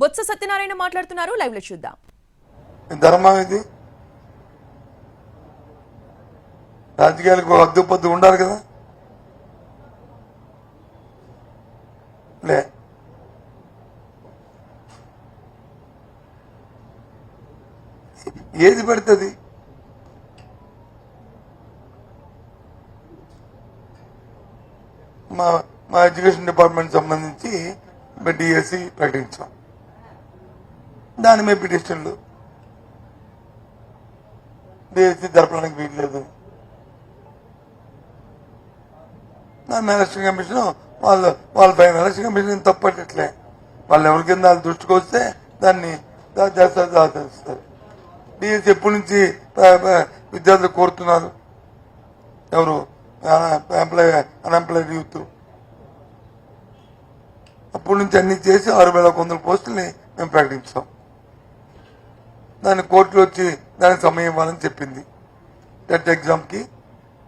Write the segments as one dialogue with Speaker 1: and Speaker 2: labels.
Speaker 1: బొత్స సత్యనారాయణ మాట్లాడుతున్నారు. లైవ్లో చూద్దాం.
Speaker 2: ధర్మం ఇది. రాజకీయాలకు అద్దు పొద్దు ఉండాలి కదా. లే. ఏది పెడుతుంది? మా మా ఎడ్యుకేషన్ డిపార్ట్మెంట్ సంబంధించి డిఎస్సి ప్రకటించాం. దాని మీద పిటిషన్లు డిఎస్సి జరపడానికి వీల్లేదు. దాని ఎలక్షన్ కమిషన్ వాళ్ళు వాళ్ళ పైన ఎలక్షన్ కమిషన్ తప్పట్లే వాళ్ళు ఎవరి కింద వాళ్ళు దృష్టికి వస్తే దాన్ని దా- చేస్తారు డిఎస్సి ఎప్పటి నుంచి విద్యార్థులు కోరుతున్నారు? ఎవరు? ఎంప్లాయ్ అన్ఎంప్లాయిడ్ యూత్ అప్పటి నుంచి అన్ని చేసి ఆరు వేల ఒక వందల పోస్టుల్ని మేము ప్రకటించాం. దాన్ని కోర్టులో వచ్చి దానికి సమయం ఇవ్వాలని చెప్పింది. టెట్ ఎగ్జామ్కి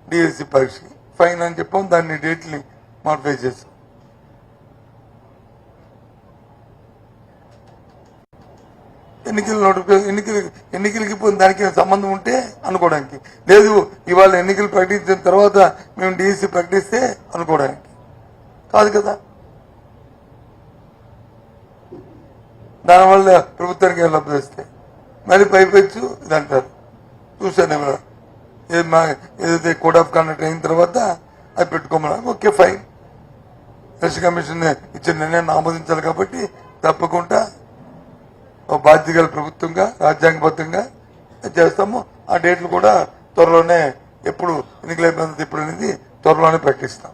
Speaker 2: డిఎస్సి పరీక్షకి ఫైన్ అని చెప్పాం దాన్ని డేట్ని మాడిఫై చేసాం ఎన్నికల నోటిఫికేషన్ ఎన్నికలు ఎన్నికలకి పోయిన దానికి సంబంధం ఉంటే అనుకోవడానికి. లేదు ఇవాళ ఎన్నికలు ప్రకటించిన తర్వాత మేము డిఎస్సి ప్రకటిస్తే అనుకోవడానికి. కాదు కదా. దానివల్ల ప్రభుత్వానికి ఏం లబ్ధి వస్తాయి మళ్ళీ పైపెచ్చు ఇది అంటారు చూసాను మా ఏదైతే కోడ్ ఆఫ్ కండక్ట్ అయిన తర్వాత అది పెట్టుకోమన్నా ఓకే ఫైన్ ఎస్ కమిషన్ ఇచ్చిన నిర్ణయాన్ని ఆమోదించాలి కాబట్టి తప్పకుండా బాధ్యత గల ప్రభుత్వంగా రాజ్యాంగబద్ధంగా చేస్తాము. ఆ డేట్లు కూడా త్వరలోనే ఎప్పుడు ఎన్నికల అయిపోయింది ఎప్పుడు అనేది త్వరలోనే ప్రకటిస్తాం.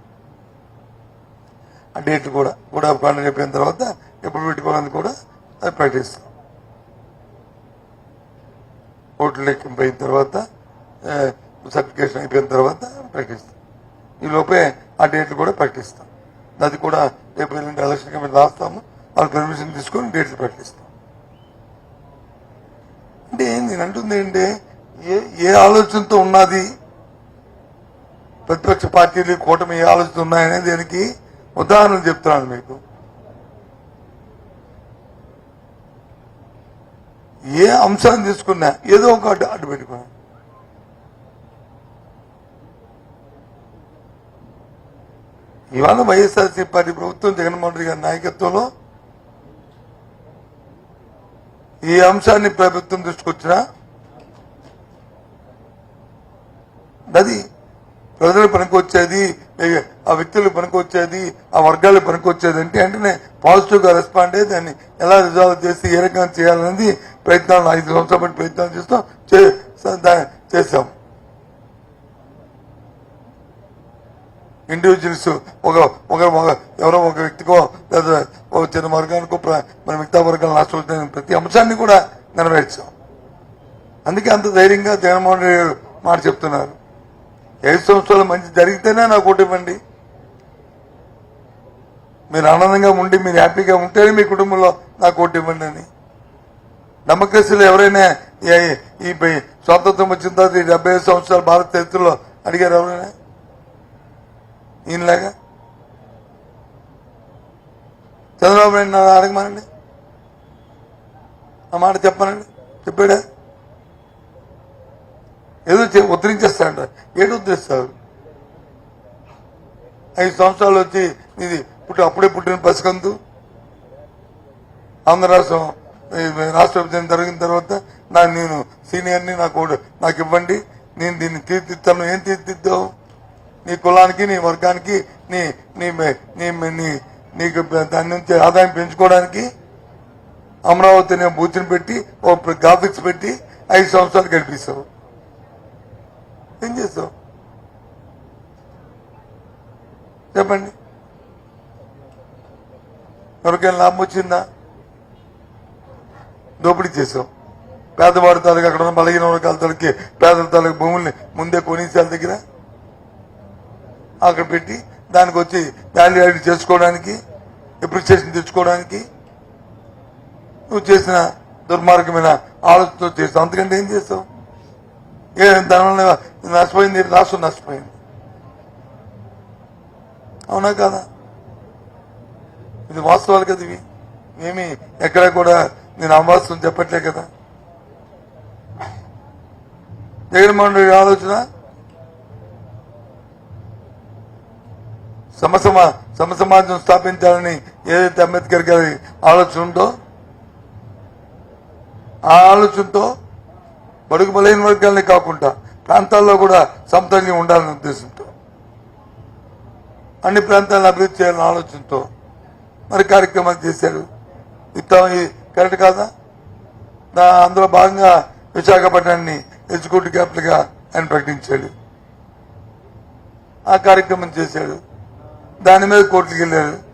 Speaker 2: ఆ డేట్లు కూడా కూడా కాండ అయిపోయిన తర్వాత ఎప్పుడు పెట్టుకోవాలని కూడా అది ప్రకటిస్తాం. ఓట్లు లెక్కింపు అయిన తర్వాత సర్టిఫికేషన్ అయిపోయిన తర్వాత ప్రకటిస్తాం. ఈ లోపే ఆ డేట్లు కూడా ప్రకటిస్తాం. అది కూడా రేపు ఎల్లుండి ఎలక్షన్ కమిటీ రాస్తాము వాళ్ళు పర్మిషన్ తీసుకొని డేట్లు ప్రకటిస్తాం. అంటే నేను అంటుంది ఏంటి ఏ ఏ ఆలోచనతో ఉన్నది? ప్రతిపక్ష పార్టీలు కూటమి ఏ ఆలోచన ఉన్నాయనే దీనికి ఉదాహరణలు చెప్తున్నాను మీకు. ఏ అంశాన్ని తీసుకున్నా ఏదో ఒక అడ్డు అడ్డు పెట్టుకున్నా. ఇవాళ వైఎస్ఆర్సీ పార్టీ ప్రభుత్వం జగన్మోహన్ రెడ్డి గారి నాయకత్వంలో ఈ అంశాన్ని ప్రభుత్వం తీసుకొచ్చినా అది ప్రజలకు పనికొచ్చేది ఆ వ్యక్తులకు పనికొచ్చేది ఆ వర్గాలకు పనికొచ్చేది అంటే వెంటనే పాజిటివ్గా రెస్పాండ్ అయ్యి దాన్ని ఎలా రిజాల్వ్ చేసి ఏ రకంగా చేయాలనేది ప్రయత్నాలు ఐదు సంవత్సరాల పాటు ప్రయత్నాలు చేస్తాం చేస్తాం ఇండివిజువల్స్ ఒక ఒక ఎవరో ఒక వ్యక్తికో లేదా ఒక చిన్న వర్గానికో మన మిగతా వర్గాలు నష్టం ప్రతి అంశాన్ని కూడా నెరవేర్చాం. అందుకే అంత ధైర్యంగా జగన్మోహన్ రెడ్డి మాట చెప్తున్నారు. ఐదు సంవత్సరాలు మంచి జరిగితేనే నాకు ఓటు మీరు ఆనందంగా ఉండి మీరు హ్యాపీగా ఉంటేనే మీ కుటుంబంలో నాకు ఓటు అని. డెమోక్రసీలో ఎవరైనా ఈ- పై- స్వాతంత్రం వచ్చిన తర్వాత ఈ డెబ్బై ఐదు సంవత్సరాలు భారత చరిత్రలో అడిగారు ఎవరైనా? ఈయనలాగా? చంద్రబాబు నాయుడు నన్ను అడగమానండి. ఆ మాట చెప్పానండి చెప్పాడా? ఏదో చె- ఉద్ధరించేస్తాడంట. ఏడు ఉద్ధరిస్తారు. ఐదు సంవత్సరాలు వచ్చి ఇది పుట్టి అప్పుడే పుట్టిన పసికందు. ఆంధ్ర రాష్ట్రం రాష్ట్ర విభజన జరిగిన తర్వాత నా నేను సీనియర్ని నాకు నాకు ఇవ్వండి. నేను దీన్ని తీర్చిస్తాను. ఏం తీర్చిద్దావు? నీ కులానికి నీ వర్గానికి నీ నీ నీ నీకు దాని నుంచి ఆదాయం పెంచుకోవడానికి అమరావతి అనే పెట్టి ఓ గ్రాఫిక్స్ పెట్టి ఐదు సంవత్సరాలు గడిపిస్తావు. ఏం చేస్తావు? చెప్పండి. ఎవరికైనా లాభం వచ్చిందా? దోపిడీ చేశాం. పేదవాడి తాలూకు అక్కడ ఉన్న బలహీన వర్గాల తాలూకి పేదల తాలూకు భూముల్ని ముందే కొనేసి దగ్గర. అక్కడ పెట్టి దానికి వచ్చి వాల్యూ యాడ్ చేసుకోవడానికి ఎప్రిషియేషన్ తెచ్చుకోవడానికి నువ్వు చేసిన దుర్మార్గమైన ఆలోచనతో చేస్తావు అంతకంటే ఏం చేస్తావు ఏ దానివల్ల నష్టపోయింది రాష్ట్రం నష్టపోయింది. అవునా కాదా? ఇది వాస్తవాలు కదా ఇవి. ఏమి ఎక్కడ కూడా నేను అమావాస్యం చెప్పట్లే కదా. జగన్మోహన్ రెడ్డి ఆలోచన? సమసమా సమసమాజం స్థాపించాలని ఏదైతే అంబేద్కర్ గారి ఆలోచన ఉందో ఆ ఆలోచనతో బడుగు బలైన వర్గాలని కాకుండా ప్రాంతాల్లో కూడా సమతల్యం ఉండాలనే ఉద్దేశంతో అన్ని ప్రాంతాలను అభివృద్ధి చేయాలనే ఆలోచనతో మరి కార్యక్రమాలు చేశారు. ఇస్తాం కరెక్ట్ కాదా? అందులో భాగంగా విశాఖపట్నాన్ని ఎగ్జిక్యూటివ్ క్యాపిటల్గా ఆయన ప్రకటించాడు. ఆ కార్యక్రమం చేశాడు. దాని మీద కోర్టుకు వెళ్ళారు.